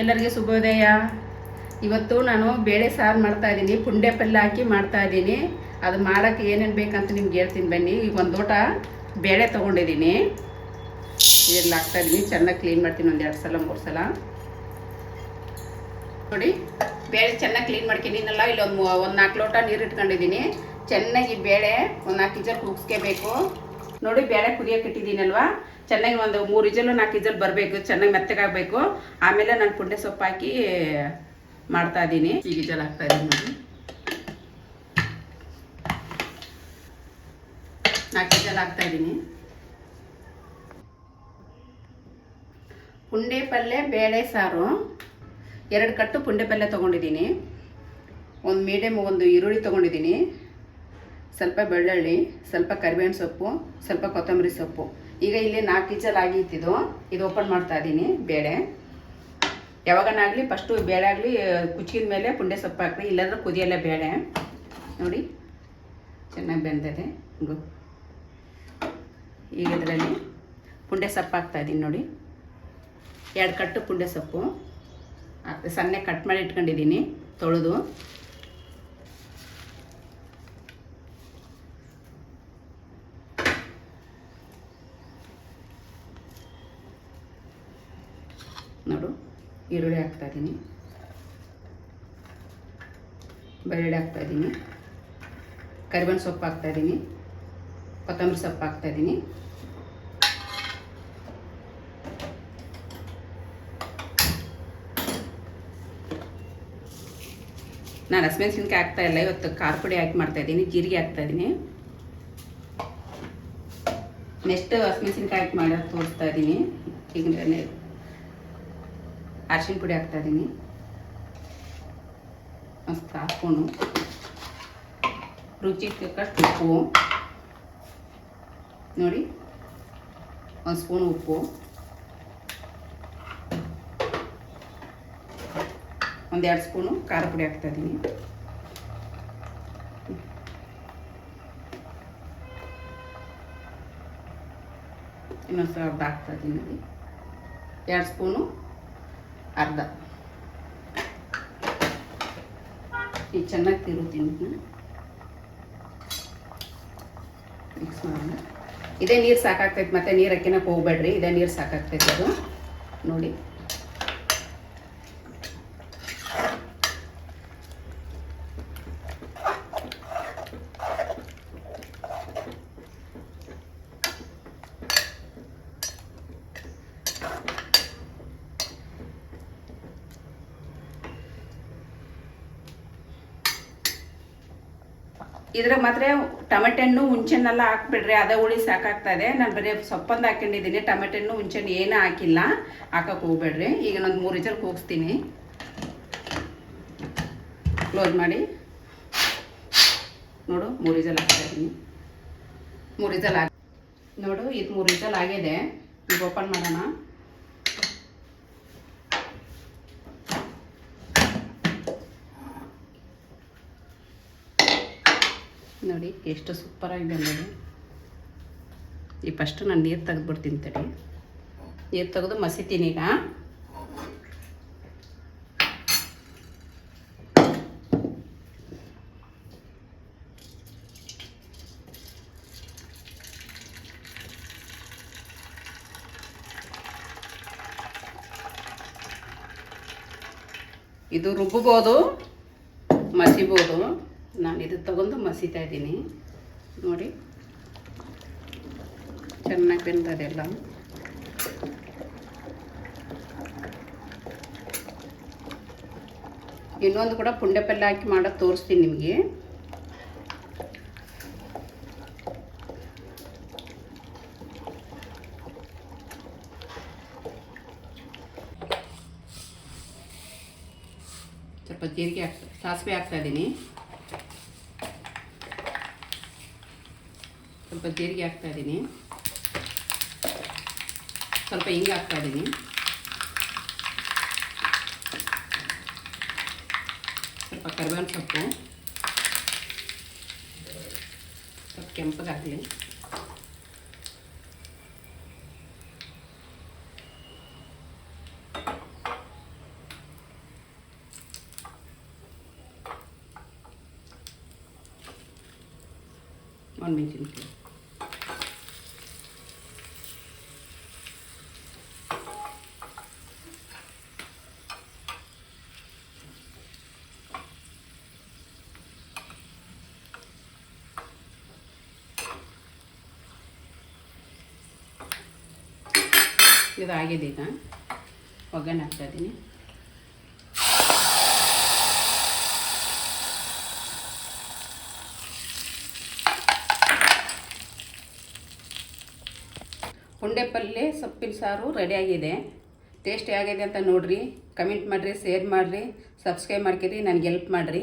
ಎಲ್ಲರಿಗೆ ಶುಭೋದಯ. ಇವತ್ತು ನಾನು ಬೇಳೆ ಸಾರು ಮಾಡ್ತಾ ಇದ್ದೀನಿ. ಪುಂಡೆ ಪಲ್ಯ ಹಾಕಿ ಮಾಡ್ತಾ ಇದ್ದೀನಿ. ಅದು ಮಾಡೋಕ್ಕೆ ಏನೇನು ಬೇಕಂತ ನಿಮ್ಗೆ ಹೇಳ್ತೀನಿ ಬನ್ನಿ. ಈಗ ಒಂದು ಲೋಟ ಬೇಳೆ ತೊಗೊಂಡಿದ್ದೀನಿ. ಇದೆಲ್ಲ ಹಾಕ್ತಾ ಇದ್ದೀನಿ. ಚೆನ್ನಾಗಿ ಕ್ಲೀನ್ ಮಾಡ್ತೀನಿ. ಒಂದು ಎರಡು ಸಲ, ಮೂರು ಸಲ. ನೋಡಿ, ಬೇಳೆ ಚೆನ್ನಾಗಿ ಕ್ಲೀನ್ ಮಾಡ್ಕೊಂಡಿನಲ್ಲ ಇಲ್ಲೊಂದು ಒಂದು ನಾಲ್ಕು ಲೋಟ ನೀರು ಇಟ್ಕೊಂಡಿದ್ದೀನಿ. ಚೆನ್ನಾಗಿ ಬೇಳೆ ಒಂದು ನಾಲ್ಕು ಇಜಲ್ ಕೂಗಿಸ್ಕೋಬೇಕು ನೋಡಿ ಬೇಳೆ ಇಟ್ಟಿದ್ದೀನಲ್ವಾ? ಚೆನ್ನಾಗಿ ಒಂದು ಮೂರು ಇಜಲು ನಾಲ್ಕು ಇಜಲ್ ಬರಬೇಕು, ಚೆನ್ನಾಗಿ ಮೆತ್ತಗಾಗಬೇಕು. ಆಮೇಲೆ ನಾನು ಪುಂಡೆ ಸೊಪ್ಪು ಹಾಕಿ ಮಾಡ್ತಾ ಇದ್ದೀನಿ. ಈಗ ಇಜಲ್ ಹಾಕ್ತಾ ಇದ್ದೀನಿ ನೋಡಿ. ನಾಲ್ಕು ಇಜಲ್ ಹಾಕ್ತಾ ಇದ್ದೀನಿ. ಪುಂಡೆ ಪಲ್ಯ ಬೇಳೆ ಸಾರು. ಎರಡು ಕಟ್ಟು ಪುಂಡೆ ಪಲ್ಯ ತೊಗೊಂಡಿದ್ದೀನಿ. ಒಂದು ಮೀಡಿಯಮ್, ಒಂದು ಈರುಳ್ಳಿ ತೊಗೊಂಡಿದ್ದೀನಿ. ಸ್ವಲ್ಪ ಬೆಳ್ಳುಳ್ಳಿ, ಸ್ವಲ್ಪ ಕರಿಬೇವಿನ ಸೊಪ್ಪು, ಸ್ವಲ್ಪ ಕೊತ್ತಂಬರಿ ಸೊಪ್ಪು. ಈಗ ಇಲ್ಲಿ ನಾಲ್ಕು ಇಚಲ್ ಆಗಿತ್ತಿದು ಇದು ಓಪನ್ ಮಾಡ್ತಾ ಇದ್ದೀನಿ, ಬೇಳೆ. ಯಾವಾಗನಾಗಲಿ ಫಸ್ಟು ಬೇಳೆ ಆಗಲಿ ಕುಚ್ಚಿದ ಮೇಲೆ ಪುಂಡೆ ಸೊಪ್ಪು ಹಾಕ್ರಿ, ಇಲ್ಲಾಂದ್ರೆ ಕುದಿಯಲ್ಲ ಬೇಳೆ. ನೋಡಿ, ಚೆನ್ನಾಗಿ ಬೆಂದಿದೆ ಈಗ ಇದರಲ್ಲಿ ಪುಂಡೆ ಸೊಪ್ಪು ಹಾಕ್ತಾ ಇದ್ದೀನಿ, ನೋಡಿ. ಎರಡು ಕಟ್ಟು ಪುಂಡೆ ಸೊಪ್ಪು. ಸಣ್ಣ ಕಟ್ ಮಾಡಿ ಇಟ್ಕೊಂಡಿದ್ದೀನಿ, ತೊಳೆದು. ನೋಡು, ಈರುಳ್ಳಿ ಹಾಕ್ತಾ ಇದ್ದೀನಿ ಬೆಳ್ಳುಳ್ಳಿ ಹಾಕ್ತಾ ಇದ್ದೀನಿ ಕರಿಬೇವಿನ ಸೊಪ್ಪು ಹಾಕ್ತಾ ಇದ್ದೀನಿ ಕೊತ್ತಂಬರಿ ಸೊಪ್ಪು ಹಾಕ್ತಾ ಇದ್ದೀನಿ ನಾನು ಹಸಿಮೆಣ್ಸಿನ್ಕಾಯಿ ಹಾಕ್ತಾ ಇಲ್ಲ, ಇವತ್ತು ಖಾರ ಪುಡಿ ಹಾಕಿ ಮಾಡ್ತಾ ಇದ್ದೀನಿ ಜೀರಿಗೆ ಹಾಕ್ತಾ ಇದ್ದೀನಿ ನೆಕ್ಸ್ಟ್ ಹಸಿಮೆಣಸಿನ್ಕಾಯಿ ಹಾಕಿ ಮಾಡೋದು ತೋರಿಸ್ತಾ ಇದ್ದೀನಿ ಈಗ ಅರಿಶಿನ ಪುಡಿ ಹಾಕ್ತಾ ಇದ್ದೀನಿ ಮಸ್ತ್ ಹಾಕ್ಕೊಂಡು ರುಚಿಗೆ ತಕ್ಕಷ್ಟು ಉಪ್ಪು ನೋಡಿ ಒಂದು ಸ್ಪೂನ್ ಉಪ್ಪು ಒಂದೆರಡು ಸ್ಪೂನು ಖಾರ ಪುಡಿ ಹಾಕ್ತಾ ಇದ್ದೀನಿ ಇನ್ನೊಂದು ಸ್ವಲ್ಪ ಅರ್ಧ ಹಾಕ್ತಾ ಇದ್ದೀನಿ ನೋಡಿ ಎರಡು ಸ್ಪೂನು ಅರ್ಧ. ಈ ಚೆನ್ನಾಗಿ ತಿರುತ್ತೀನಿ ಮಿಕ್ಸ್ ಮಾಡೋಣ. ಇದೇ ನೀರು ಸಾಕಾಗ್ತೈತೆ, ಮತ್ತೆ ನೀರು ಹಾಕಿನಕ್ಕೆ ಹೋಗ್ಬೇಡ್ರಿ. ಇದೇ ನೀರು ಸಾಕಾಗ್ತೈತೆ ಅದು. ನೋಡಿ. ಇದ್ರ ಮಾತ್ರ ಟಮೆಟೆ ಹಣ್ಣು ಹುಂಚೆನೆಲ್ಲ ಹಾಕ್ಬಿಡ್ರಿ, ಅದೇ ಹುಳಿ ಸಾಕಾಗ್ತಾ ಇದೆ ನಾನು ಬರೀ ಸೊಪ್ಪಂದು ಹಾಕೊಂಡಿದ್ದೀನಿ ಟಮೆಟೆ ಹಣ್ಣು ಹುಂಚೆಣ್ಣು ಏನೂ ಹಾಕಿಲ್ಲ. ಹಾಕಕ್ಕೆ ಹೋಗ್ಬೇಡ್ರಿ. ಈಗ ನಾನು ಮೂರು ಇಜಲ್ ಕೂಗಿಸ್ತೀನಿ. ಕ್ಲೋಸ್ ಮಾಡಿ. ನೋಡು, ಮೂರು ಇಜಲ್ ಹಾಕ್ತಾ ಇದ್ದೀನಿ. ಮೂರು ಇಜಲ್ ಹಾಕಿ ನೋಡು, ಇದು ಮೂರು ಇಜಲ್ ಆಗಿದೆ. ಈಗ ಓಪನ್ ಮಾಡೋಣ. ನೋಡಿ, ಎಷ್ಟು ಸೂಪರಾಗಿದೆ ನೋಡಿ. ಈ ಫಸ್ಟು ನಾನು ನೀರು ತೆಗೆದ್ಬಿಡ್ತೀನಿ ತಡಿ. ನೀರು ತೆಗೆದು ಮಸಿತೀನಿ ಈಗ. ಇದು ರುಬ್ಬಬೋದು, ಮಸಿಬೋದು. ನಾನು ಇದು ತಗೊಂಡು ಮಸೀತಾ ಇದ್ದೀನಿ. ನೋಡಿ. ಚೆನ್ನಾಗಿ ಬೆಂದದೆಲ್ಲ. ಇನ್ನೊಂದು ಕೂಡ ಪುಂಡೆ ಪಲ್ಯ ಹಾಕಿ ಮಾಡೋದು ತೋರಿಸ್ತೀನಿ ನಿಮಗೆ. ಸ್ವಲ್ಪ ಜೀರಿಗೆ ಹಾಕ್ತಾ ಸಾಸಿವೆ ಹಾಕ್ತಾ ಇದ್ದೀನಿ. ಸ್ವಲ್ಪ ಜೀರಿಗೆ ಹಾಕ್ತಾ ಇದ್ದೀನಿ. ಸ್ವಲ್ಪ ಹಿಂಗೆ ಹಾಕ್ತಾ ಇದ್ದೀನಿ. ಸ್ವಲ್ಪ ಕರಿಬೇವಿನ ಸೊಪ್ಪು. ಸ್ವಲ್ಪ ಕೆಂಪಗಾಗಲಿ ಒಣಮೆಣಸಿನ್ಕಾಯಿ ಇದಾಗಿದೆ ಈಗ. ಒಗ್ಗರಣೆ ಹಾಕ್ತಾ ಪುಂಡೆ ಪಲ್ಯ ಸೊಪ್ಪಿನ ಸಾರು ರೆಡಿಯಾಗಿದೆ. ಟೇಸ್ಟಿ ಆಗಿದೆ ಅಂತ ನೋಡಿರಿ. ಕಮೆಂಟ್ ಮಾಡಿರಿ, ಶೇರ್ ಮಾಡಿರಿ, ಸಬ್ಸ್ಕ್ರೈಬ್ ಮಾಡ್ಕೊಳ್ರಿ ನನಗೆ ಹೆಲ್ಪ್ ಮಾಡಿರಿ.